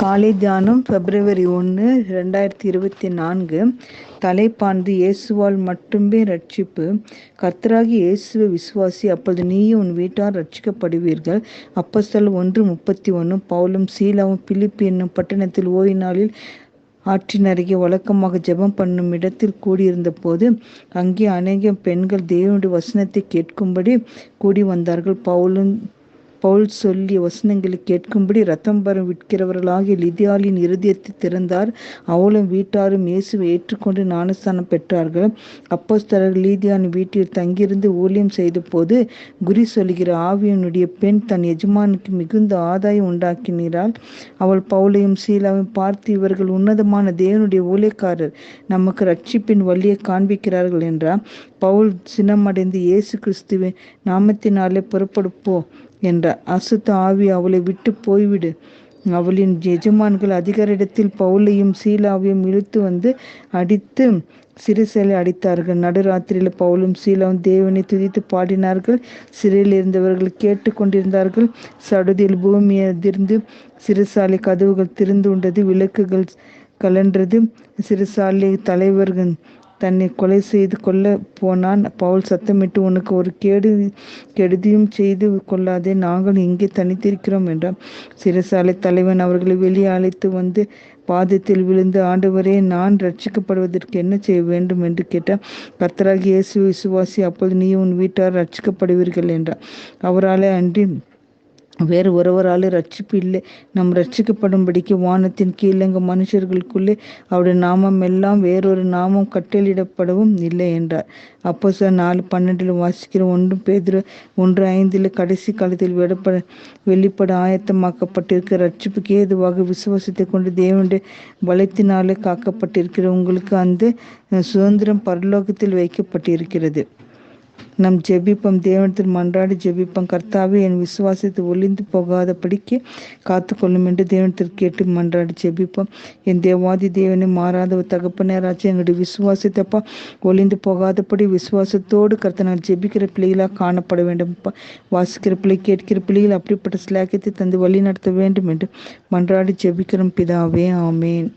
காலை தியானம் பிப்ரவரி ஒன்று ரெண்டாயிரத்தி இருபத்தி நான்கு. தலைப்பாண்டு இயேசுவால் மட்டுமே ரட்சிப்பு கர்த்தராகி இயேசுவை விசுவாசி அப்பொழுது நீயும் உன் வீட்டார் ரட்சிக்கப்படுவீர்கள் அப்பசல் ஒன்று முப்பத்தி ஒன்று பவுலும் சீலாவும் பிலிப்பி என்னும் பட்டணத்தில் ஓய்வு நாளில் ஆற்றின் அருகே வழக்கமாக ஜெபம் பண்ணும் இடத்தில் கூடியிருந்த போது அங்கே அநேக பெண்கள் தேவனுடைய வசனத்தை கேட்கும்படி கூடி வந்தார்கள். பவுலும் பவுல் சொல்லிய வசனங்களை கேட்கும்படி ரத்தம் பரம் விற்கிறவர்களாகிய லிதியாலின் இருதயத்தை திறந்தார். அவளும் வீட்டாரும் இயேசுவை ஏற்றுக்கொண்டு ஞானஸ்தானம் பெற்றார்கள். அப்போஸ்தலர் லீதியான் வீட்டில் தங்கியிருந்து ஊழியம் செய்த போது குறி சொல்கிற ஆவியனுடைய பெண் தன் எஜமானுக்கு மிகுந்த ஆதாயம் உண்டாக்கினாள். அவள் பவுலையும் சீலாவையும் பார்த்து இவர்கள் உன்னதமான தேவனுடைய ஊழியக்காரர் நமக்கு ரட்சிப்பின் வழியை காண்பிக்கிறார்கள் என்றார். பவுல் சினமடைந்து இயேசு கிறிஸ்துவின் நாமத்தினாலே புறப்படுப்போ என்றார் அசுத்த ஆவி அவளை விட்டு போய்விடு. அவளின் எஜமான்கள் அதிகாரிடத்தில் பவுலையும் சீலாவையும் இழுத்து வந்து அடித்து சிறுசேலை அடித்தார்கள். நடுராத்திரியில் பவுலும் சீலாவும் தேவனை துதித்து பாடினார்கள். சிறையில் இருந்தவர்கள் கேட்டு கொண்டிருந்தார்கள். சடுதியில் பூமி அதிர்ந்து சிறுசாலை கதவுகள் திறந்து உண்டது விளக்குகள் கலன்றது. சிறுசாலை தலைவர்கள் தன்னை கொலை செய்து கொள்ள போனான். பவுல் சத்தமிட்டு உனக்கு ஒரு கேடு கெடுதியும் செய்து கொள்ளாதே. நாங்கள் இங்கே தனித்திருக்கிறோம் என்றார் சிறைசாலை தலைவன் அவர்களை வெளியே அழைத்து வந்து பாதத்தில் விழுந்து ஆண்டவரே நான் ரட்சிக்கப்படுவதற்கு என்ன செய்ய வேண்டும்? என்று கேட்டார் கர்த்தராகி இயேசு விசுவாசி அப்போது நீ உன் வீட்டார் ரட்சிக்கப்படுவீர்கள் என்றார் அவராலே அன்றி வேறு ஒருவரால் ரட்சிப்பு இல்லை. நம் ரட்சிக்கப்படும்படிக்கு வானத்தின் கீழங்க மனுஷர்களுக்குள்ளே அவருடைய நாமம் எல்லாம் வேறொரு நாமம் கட்டளிடப்படவும் இல்லை என்றார். அப்போ சார் நாலு பன்னெண்டில் வாசிக்கிற ஒன்று பேதிர ஒன்று ஐந்தில் கடைசி காலத்தில் விடப்பட வெளிப்பட ஆயத்தமாக்கப்பட்டிருக்க ரட்சிப்புக்கு ஏதுவாக விசுவாசத்தை கொண்டு தேவனுடைய பலத்தினாலே காக்கப்பட்டிருக்கிற உங்களுக்கு அந்த சுதந்திரம் பரலோகத்தில் வைக்கப்பட்டிருக்கிறது. நம் ஜெபிப்பம். தேவனத்தில் மன்றாடி ஜெபிப்பம். கர்த்தாவே என் விசுவாசத்தை ஒளிந்து போகாதபடிக்கு காத்துக்கொள்ளும் என்று தேவனத்தில் கேட்டு மன்றாடி ஜெபிப்போம். என் தேவாதி தேவனை மாறாத தகப்பனராச்சு எங்களுடைய விசுவாசத்தைப்பா ஒளிந்து போகாதபடி விசுவாசத்தோடு கர்த்த நான் ஜெபிக்கிற பிள்ளைகளாக காணப்பட வேண்டும். வாசிக்கிற பிள்ளை கேட்கிற பிள்ளைகள் அப்படிப்பட்ட சிலாக்கியத்தை தந்து வழி நடத்த வேண்டும் என்று மன்றாடி ஜெபிக்கிறோம். பிதாவே ஆமேன்.